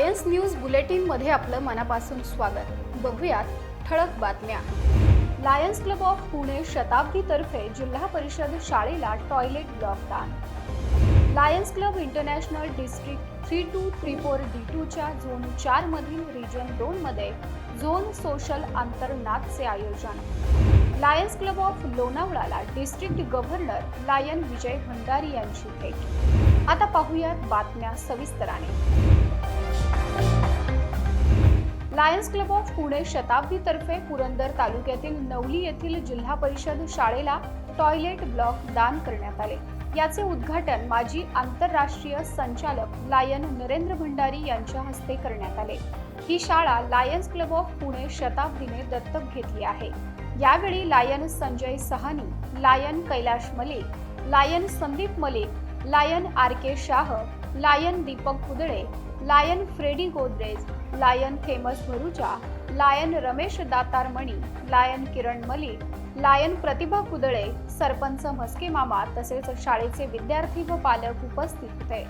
Science news बुलेटिनमध्ये आपलं मनापासून स्वागत. बघूयात ठळक बातम्या. लायन्स क्लब ऑफ पुणे शताब्दीतर्फे जिल्हा परिषद शाळेला टॉयलेट ब्लॉक दान. Lions Club International district three two three four D टूच्या zone चार मधील रिजन दोन मध्ये झोन सोशल आंतरनाथचे आयोजन. Lions club of लोणावळाला district governor lion Vijay Bhandari यांची भेट. आता पाहूयात बातम्या सविस्तराने. लायन्स क्लब ऑफ पुणे शताब्दीतर्फे पुरंदर तालुक्यातील नवली येथील जिल्हा परिषद शाळेला टॉयलेट ब्लॉक दान करण्यात आले. याचे उद्घाटन माजी आंतरराष्ट्रीय संचालक लायन नरेंद्र भंडारी यांच्या हस्ते करण्यात आले. ही शाळा लायन्स क्लब ऑफ पुणे शताब्दीने दत्तक घेतली आहे. यावेळी lion Sanjay Sahani lion Kailash Malik lion Sandeep Malik lion R K Shah lion Deepak Kudale lion Freddy Godrej lion Thomas Bharucha lion Ramesh Datarmani lion Kiran Malik lion Pratibha Kudale sarpanch Mhaske मामा तसेच शाळेचे विद्यार्थी व पालक उपस्थित होते.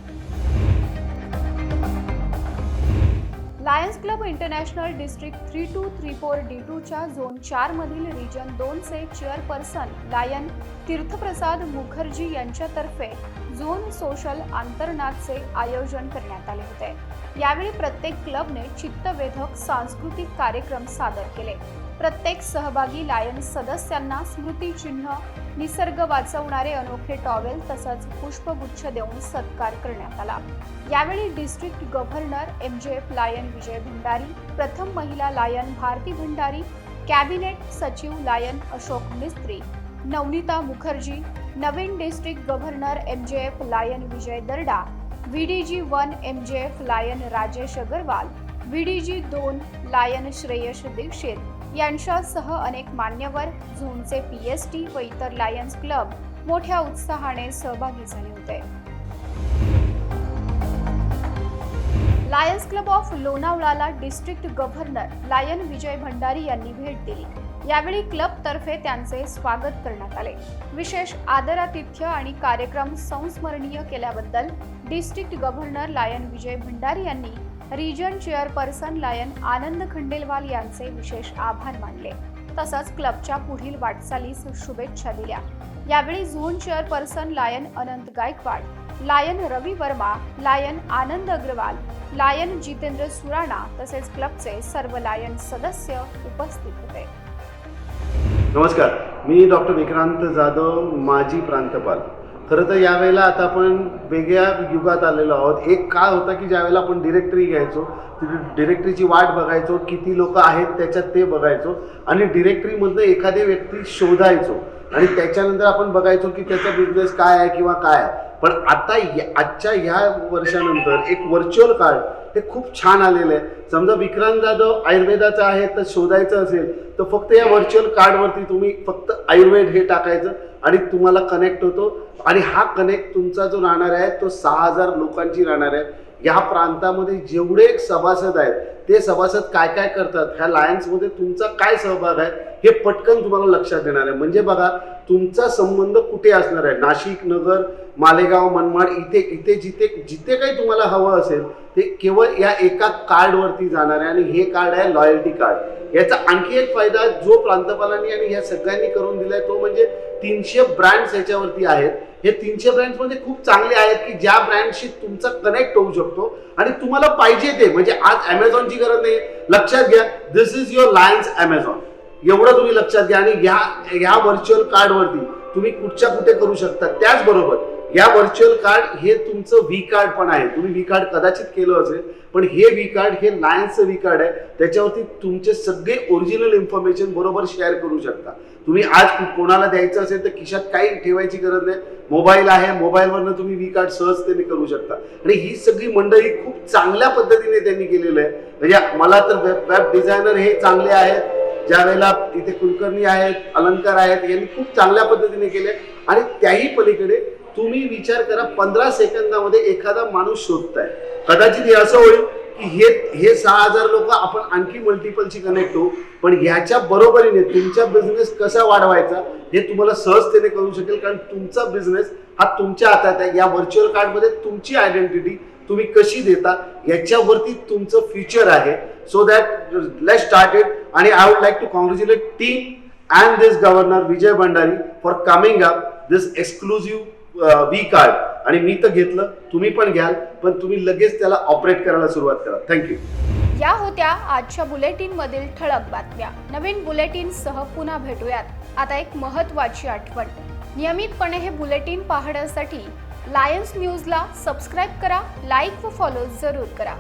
Lions club international district three two three four D टूच्या zone चारमधील region दोनचे चेअरपर्सन लायन तीर्थप्रसाद मुखर्जी यांच्यातर्फे झोन सोशल आंतरनाथचे आयोजन करण्यात आले होते. यावेळी प्रत्येक क्लबने चित्तवेधक सांस्कृतिक कार्यक्रम सादर केले. प्रत्येक सहभागी लायन सदस्यांना स्मृतिचिन्ह निसर्ग वाचवणारे अनोखे टॉवेल तसंच पुष्पगुच्छ देऊन सत्कार करण्यात आला. यावेळी district governor M J F lion Vijay Bhandari प्रथम महिला लायन भारती भंडारी कॅबिनेट सचिव लायन अशोक मिस्त्री नवनीता मुखर्जी नवीन district governor M J F lion Vijay Darda VDG one M J F lion Rajesh Agarwal VDG दोन लायन श्रेयश दीक्षित यांच्यासह अनेक मान्यवर झोनचे पी एस टी व इतर लायन्स क्लब मोठ्या उत्साहाने सहभागी झाले होते. Lions club of लोणावळाला district governor lion Vijay Bhandari यांनी भेट दिली. यावेळी क्लब तर्फे त्यांचे स्वागत करण्यात आले. विशेष आदरातिथ्य आणि कार्यक्रम संस्मरणीय केल्याबद्दल district governor lion Vijay Bhandari यांनी region chairperson lion Anand Khandelwal यांचे विशेष आभार मानले. तसंच क्लबच्या पुढील वाटचालीस शुभेच्छा दिल्या. यावेळी zone chairperson lion Anant Gaikwad lion Ravi Verma lion Anand Agarwal lion Jitendra Surana तसेच क्लबचे सर्व लायन सदस्य उपस्थित होते. नमस्कार. मी डॉक्टर विक्रांत जाधव माजी प्रांतपाल. खरं तर यावेळेला आता आपण वेगळ्या युगात आलेलो आहोत. एक काळ होता की ज्यावेळेला आपण डिरेक्टरी घ्यायचो डिरेक्टरीची वाट बघायचो किती लोक आहेत त्याच्यात ते बघायचो आणि डिरेक्टरीमधनं एखादी व्यक्ती शोधायचो. आणि त्याच्यानंतर आपण बघायचो की त्याचा बिझनेस काय आहे किंवा काय आहे. पण आता या- आजच्या ह्या वर्षानंतर एक व्हर्च्युअल कार्ड हे खूप छान आलेलं आहे. समजा विक्रांत जाधव आयुर्वेदाचा आहे तर शोधायचं असेल तर फक्त या व्हर्च्युअल कार्डवरती तुम्ही फक्त आयुर्वेद हे टाकायचं आणि तुम्हाला कनेक्ट होतो. आणि हा कनेक्ट तुमचा जो राहणार आहे तो सहा हजार लोकांची राहणार आहे. या प्रांतामध्ये जेवढे सभासद आहेत ते सभासद काय काय करतात? ह्या लायन्समध्ये तुमचा काय सहभाग आहे? हे पटकन तुम्हाला लक्षात येणार आहे. म्हणजे बघा तुमचा संबंध कुठे असणार आहे? नाशिक नगर मालेगाव मनमाड इथे इथे जिथे जिथे काही तुम्हाला हवं असेल ते केवळ या एका कार्डवरती जाणार आहे. आणि हे कार्ड आहे लॉयल्टी कार्ड याचा आणखी एक फायदा जो प्रांतपालांनी आणि ह्या सगळ्यांनी करून दिलाय तो म्हणजे तीनशे ब्रँड्स याच्यावरती आहेत. हे तीनशे ब्रँड्स म्हणजे खूप चांगले आहेत की ज्या ब्रँडशी तुमचा कनेक्ट होऊ शकतो. आणि तुम्हाला पाहिजे ते. म्हणजे आज अमेझॉनची गरज नाही लक्षात घ्या this is your Lions Amazon एवढं तुम्ही लक्षात घ्या आणि ह्या ह्या व्हर्च्युअल कार्डवरती तुम्ही कुठच्या कुठे करू शकता त्याचबरोबर या व्हर्च्युअल कार्ड हे तुमचं व्ही कार्ड पण आहे. तुम्ही व्ही कार्ड कदाचित केलं असेल पण हे व्ही कार्ड हे लायन्सचं व्ही कार्ड आहे. त्याच्यावरती तुमचे सगळे ओरिजिनल इन्फॉर्मेशन बरोबर शेअर करू शकता. तुम्ही आज कोणाला द्यायचं असेल तर खिशात काही ठेवायची गरज नाही. मोबाईल आहे मोबाईलवरनं तुम्ही व्ही कार्ड सहजतेने करू शकता. आणि ही सगळी मंडळी खूप चांगल्या पद्धतीने त्यांनी केलेलं आहे. म्हणजे मला तर वेब वेब डिझायनर हे चांगले आहेत. ज्या वेळेला इथे कुलकर्णी आहेत अलंकार आहेत यांनी खूप चांगल्या पद्धतीने केले. आणि त्याही पलीकडे तुम्ही विचार करा पंधरा सेकंदामध्ये एखादा माणूस शोधताय. कदाचित हे असं होईल की हे हे सहा हजार लोक आपण आणखी मल्टिपलशी कनेक्ट होऊ. पण ह्याच्या बरोबरीने तुमचा बिझनेस कसा वाढवायचा हे तुम्हाला सहजतेने करू शकेल. कारण तुमचा बिझनेस हा तुमच्या हातात आहे. या व्हर्च्युअल कार्डमध्ये तुमची आयडेंटिटी तुम्ही कशी देता याच्यावरती तुमचं फ्युचर आहे. सो दॅट लेट स्टार्टेड आणि I would like to congratulate team and this governor Vijay Bhandari for coming up this exclusive V card आणि मी तर घेतलं तुम्ही पण घ्याल पण तुम्ही लगेच त्याला ऑपरेट करायला सुरुवात करा. थँक्यू या होत्या आजच्या बुलेटिन मधील ठळक बातम्या. नवीन बुलेटिन सह पुन्हा भेटूयात. आता एक महत्वाची आठवण. नियमितपणे हे बुलेटिन पाहण्यासाठी लायन्स न्यूजला सबस्क्राईब करा लाईक व फॉलो जरूर करा.